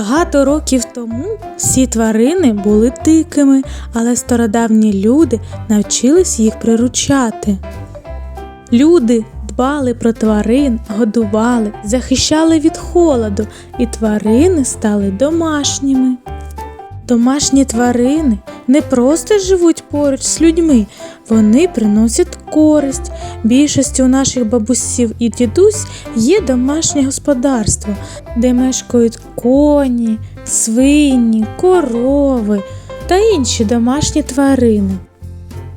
Багато років тому всі тварини були дикими, але стародавні люди навчились їх приручати. Люди дбали про тварин, годували, захищали від холоду, і тварини стали домашніми. Домашні тварини не просто живуть поруч з людьми, вони приносять користь. Більшості у наших бабусів і дідусь є домашнє господарство, де мешкають коні, свині, корови та інші домашні тварини.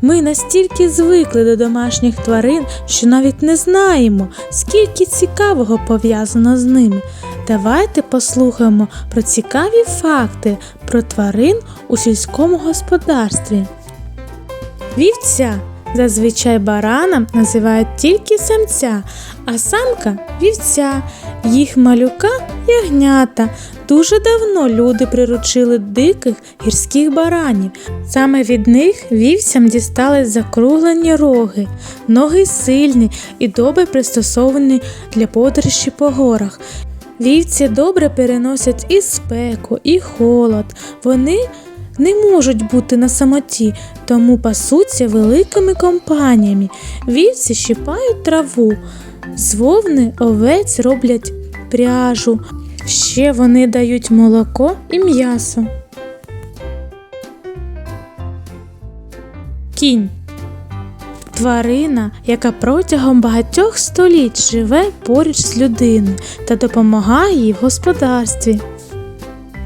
Ми настільки звикли до домашніх тварин, що навіть не знаємо, скільки цікавого пов'язано з ними. Давайте послухаємо про цікаві факти про тварин у сільському господарстві. Вівця зазвичай баранам називають тільки самця, а самка вівця, їх малюка ягнята. Дуже давно люди приручили диких гірських баранів. Саме від них вівцям дістались закруглені роги, ноги сильні і добре пристосовані для подорожі по горах. Вівці добре переносять і спеку, і холод. Вони не можуть бути на самоті, тому пасуться великими компаніями. Вівці щипають траву, з вовни овець роблять пряжу. Ще вони дають молоко і м'ясо. Кінь тварина, яка протягом багатьох століть живе поруч з людиною та допомагає їй в господарстві.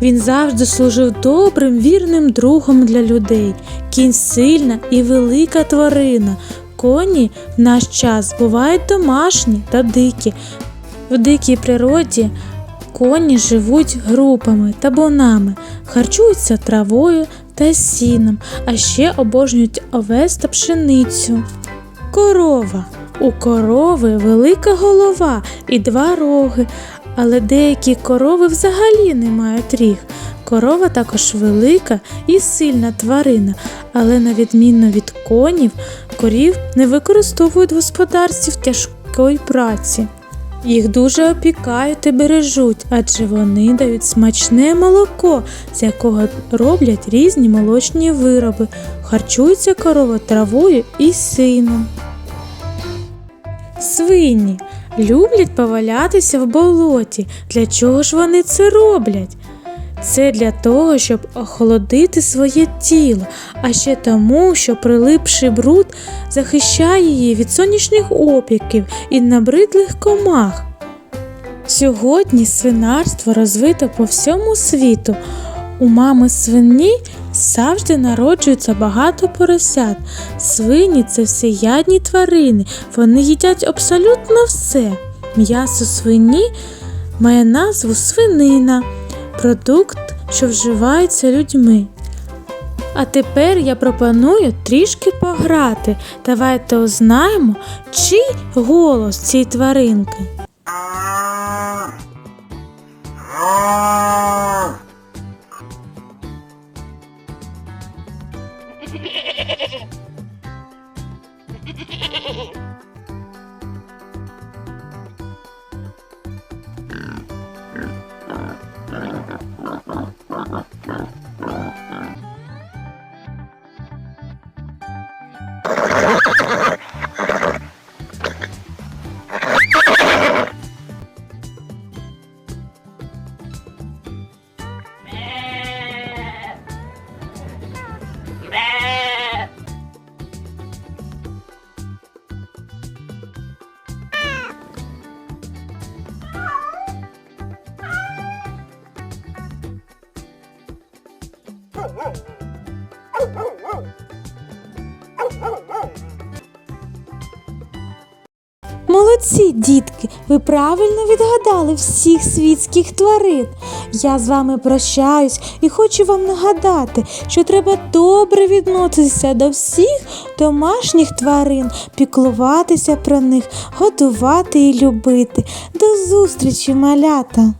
Він завжди служив добрим, вірним другом для людей. Кінь сильна і велика тварина. Коні в наш час бувають домашні та дикі. В дикій природі коні живуть групами та бонами, харчуються травою та сіном, а ще обожнюють овес та пшеницю. Корова. У корови велика голова і два роги, але деякі корови взагалі не мають ріг. Корова також велика і сильна тварина, але на відміну від конів, корів не використовують в господарстві в тяжкої праці. Їх дуже опікають і бережуть, адже вони дають смачне молоко, з якого роблять різні молочні вироби. Харчується корова травою і сином. Свині люблять повалятися в болоті. Для чого ж вони це роблять? Це для того, щоб охолодити своє тіло, а ще тому, що прилипший бруд захищає її від сонячних опіків і набридлих комах. Сьогодні свинарство розвито по всьому світу. У мами свині завжди народжується багато поросят. Свині це всеядні тварини, вони їдять абсолютно все. М'ясо свині має назву свинина, продукт, що вживається людьми. А тепер я пропоную трішки пограти. Давайте узнаємо, чий голос цієї тваринки. Oh, Молодці, дітки, ви правильно відгадали всіх світських тварин. Я з вами прощаюсь і хочу вам нагадати, що треба добре відноситися до всіх домашніх тварин, піклуватися про них, годувати і любити. До зустрічі, малята!